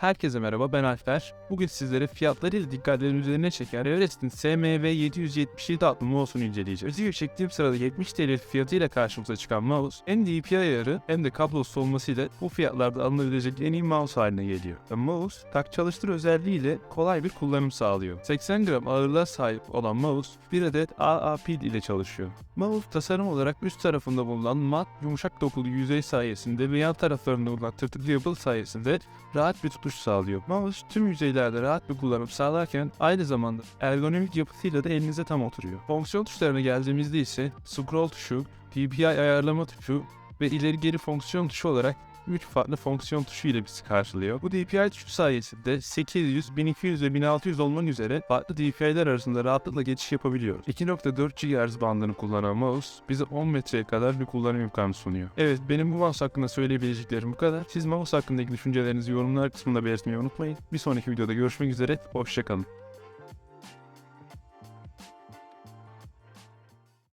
Herkese merhaba ben Alper. Bugün sizlere fiyatlarıyla dikkatlerin üzerine çeken Everest'in SMV 777 adlı mouse'unu inceleyeceğiz. Video çektiğim sırada 70 TL fiyatıyla karşımıza çıkan mouse hem DPI ayarı hem de kablosuz olmasıyla bu fiyatlarda alınabilecek en iyi mouse haline geliyor. Ve mouse tak çalıştır özelliğiyle kolay bir kullanım sağlıyor. 80 gram ağırlığa sahip olan mouse bir adet AA pil ile çalışıyor. Mouse tasarım olarak üst tarafında bulunan mat yumuşak dokulu yüzey sayesinde ve yan taraflarında bulunan tırtıklı yapı sayesinde rahat bir tutuş sağlıyor. Mouse tüm yüzeylerde rahat bir kullanım sağlarken aynı zamanda ergonomik yapısıyla da elinize tam oturuyor. Fonksiyon tuşlarına geldiğimizde ise scroll tuşu, DPI ayarlama tuşu ve ileri geri fonksiyon tuşu olarak 3 farklı fonksiyon tuşu ile bizi karşılıyor. Bu DPI tuşu sayesinde 800, 1200 ve 1600 olmak üzere farklı DPI'ler arasında rahatlıkla geçiş yapabiliyoruz. 2.4 GHz bandını kullanan mouse bize 10 metreye kadar bir kullanım imkanı sunuyor. Evet benim bu mouse hakkında söyleyebileceklerim bu kadar. Siz mouse hakkındaki düşüncelerinizi yorumlar kısmında belirtmeyi unutmayın. Bir sonraki videoda görüşmek üzere, hoşçakalın.